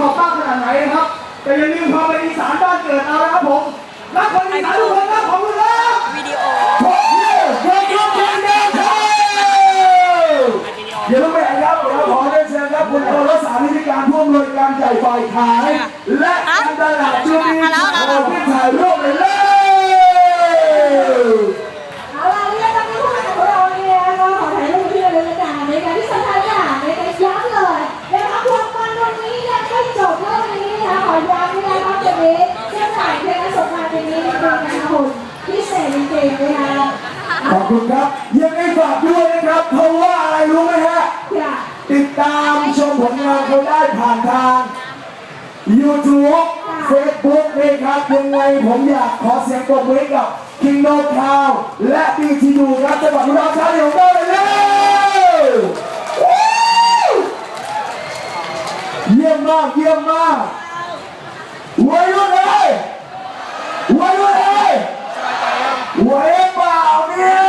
ขอบมากขนาดไหนนะครับแต่อย่าลืมความเป็นอีสานบ้านเกิดเอาละครับผมรักคนอีสานทุกคนครับขอบคุณครับวิดีโอขอบคุณขอบคุณเพียงเดียวเท่าเดี๋ยวต้องไปครับเดี๋ยวขอเรียนเชิญครับคุณโอรสานิธิการผู้อำนวยการใหญ่ฝ่ายขาย และการตลาดจุดีขอที่ถ่ายรูปเลยเลย เอาล่ะเรียกตอนนี้ผู้ของเราเนี่ยก็ขอถ่ายรูปที่ระลึกกันในการที่สำคัญอย่างในการย้ำเลยนะคะความมันวันนี้ยังไม่จบเท่านี้นะคะขอย้ำนะคะจะมีเส้นสายเพลงสงกรานต์เพลงนี้เป็นการคุณพิเศษจริงๆนะคะ ขอบ คุณครับ ยังไงฝากด้วยนะครับ เพราะว่าอะไรรู้ไหมฮะอย่าติดตามชมผลงานเขาได้ผ่านทาง YouTube Facebook นี่ครับ ยังไงผมอยากขอเสียงปรบมือให้กับ Kingdom Town และ BTU ครับจังหวัดอุดรธานีของเราเลยเลยวู้เยี่ยมมากเยี่ยมมากไว้รุ่นเลยไว้รุ่นเลยไหวเปล่าเนี่ย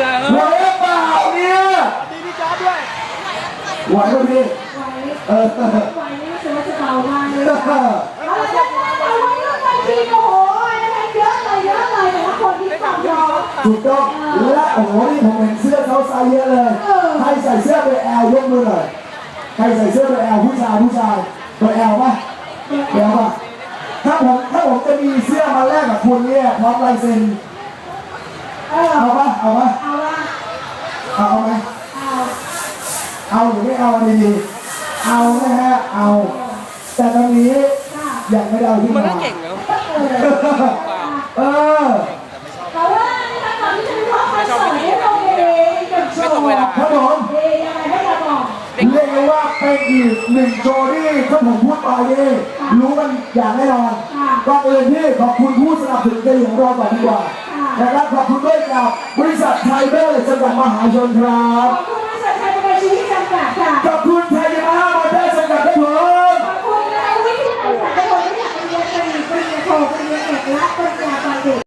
เหงื่อไหวเปล่าเนี่ยดีพี่จ๊อบด้วยไหวไหมพี่ไหว้เออไว้นี่รู้สึกว่าจะเบามากเลยค่ะเอาละจะได้แต่ไว้รุ่นบางทีโอ้โหนะคะเยอะเลยเยอะเลยแต่ละคนที่ฟังรอถูกต้องและโอ้โหนี่ผมเห็นเสื้อเขาใส่เยอะเลยใครใส่เสื้อเบอร์แอลยกมือหน่อยใครใส่เสื้อเบอร์แอลผู้ชายผู้ชายเบอร์แอลปะเบอร์แอลปะถ้าผมถ้าผมจะมีเสื้อมาแลกกับคุณเนี่ยพร้อมลายเซ็น เออเอาปะเอาปะเอาละเอาเอาไหมเอาเอาหรือไม่เอาดีๆเอานะฮะเอา แต่ตอนนี้ค่ะยังไม่ได้เอาที่มันมาก็เก่งแล้วเออเออแต่ว่านะคะก่อนที่จะไปเข้าคอนเสิร์ตเนี่ยเราเองกับโชว์ไม่ตรงเวลาครับผมเองยังไงให้เราบอกเรียกได้ว่าเป็นอีกหนึ่งโชว์ที่ถ้าผมพูดไปนี่รู้กันอย่างแน่นอนค่ะก่อนอื่นที่ขอบคุณผู้สนับสนุนใจของเราก่อนดีกว่าค่ะ นะครับขอบคุณด้วยกับบริษัทไทเบอร์จำกัดมหาชนครับ